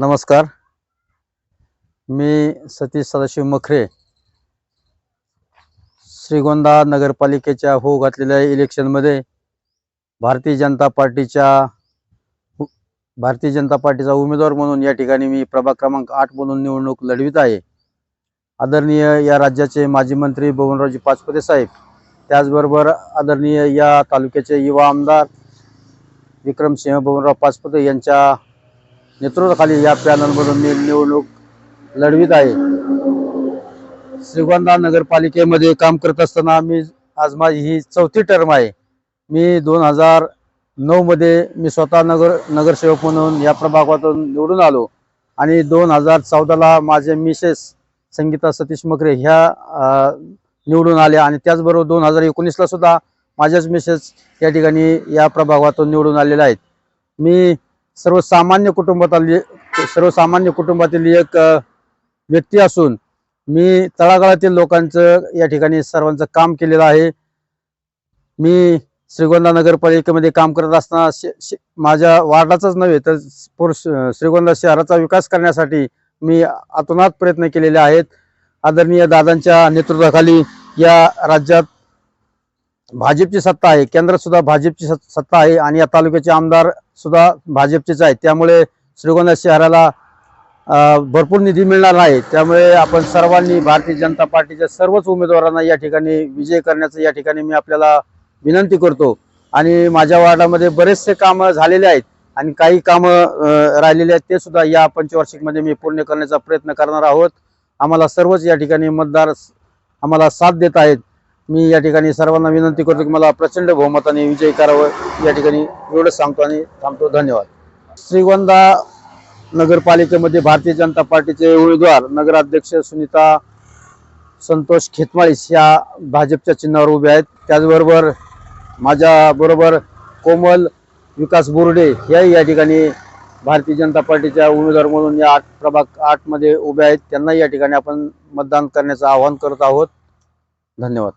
नमस्कार. मी सतीश सदाशिव मखरे. श्रीगोंदा नगरपालिकेच्या हो घातलेल्या इलेक्शनमध्ये भारतीय जनता पार्टीच्या भारतीय जनता पार्टीचा उमेदवार म्हणून या ठिकाणी मी प्रभाग क्रमांक आठ म्हणून निवडणूक लढवित आहे. आदरणीय या राज्याचे माजी मंत्री बबनरावजी पाचपुते साहेब त्याचबरोबर आदरणीय या तालुक्याचे युवा आमदार विक्रमसिंह बबनराव पाचपुते यांच्या नेतृत्वाखाली या पॅनलमधून मी निवडणूक लढवित आहे. श्रीगोंदा नगरपालिकेमध्ये काम करत असताना मी आज माझी ही चौथी टर्म आहे. मी दोन हजार नऊमध्ये मी स्वतः नगर नगरसेवक म्हणून या प्रभागातून निवडून आलो. आणि दोन हजार चौदाला माझे मिसेस संगीता सतीश मकरे ह्या निवडून आल्या आणि त्याचबरोबर दोन हजार एकोणीसला सुद्धा माझ्याच मिसेस या ठिकाणी या प्रभागातून निवडून आलेल्या आहेत. मी सर्वसामान्य कुटुंबातील सर्वसामान्य कुटुंबातील एक व्यक्ती असून मी तळागाळातील लोकांचं या ठिकाणी सर्वांचं काम केलेलं आहे. मी श्रीगोंदा नगरपालिकेमध्ये काम करत असताना शे- शे- माझ्या वार्डाचाच नव्हे तर पूर श्रीगोंदा शहराचा विकास करण्यासाठी मी अतोनात प्रयत्न केलेले आहेत. आदरणीय दादांच्या नेतृत्वाखाली या राज्यात भाजपची सत्ता आहे केंद्रात सुद्धा भाजपची सत्ता आहे आणि या तालुक्याचे आमदार सुद्धा भाजपचेच आहेत. त्यामुळे श्रीगोंदा शहराला भरपूर निधी मिळणार आहे त्यामुळे आपण सर्वांनी भारतीय जनता पार्टीच्या सर्वच उमेदवारांना या ठिकाणी विजय करण्याचं या ठिकाणी मी आपल्याला विनंती करतो. आणि माझ्या वार्डामध्ये बरेचसे कामं झालेले आहेत आणि काही कामं राहिलेले आहेत ते सुद्धा या पंचवार्षिकमध्ये मी पूर्ण करण्याचा प्रयत्न करणार आहोत. आम्हाला सर्वच या ठिकाणी मतदार आम्हाला साथ देत आहेत. मी या ठिकाणी सर्वांना विनंती करतो की मला प्रचंड बहुमताने विजय करावं या ठिकाणी एवढंच सांगतो आणि थांबतो. धन्यवाद. श्रीगोंदा नगरपालिकेमध्ये भारतीय जनता पार्टीचे उमेदवार नगराध्यक्ष सुनीता संतोष खेतमाळीस या भाजपच्या चिन्हावर उभे आहेत. त्याचबरोबर माझ्या बरोबर कोमल विकास बोर्डे याही या ठिकाणी भारतीय जनता पार्टीच्या उमेदवार म्हणून या आठ प्रभाग आठमध्ये उभे आहेत. त्यांनाही या ठिकाणी आपण मतदान करण्याचं आवाहन करत आहोत. धन्यवाद.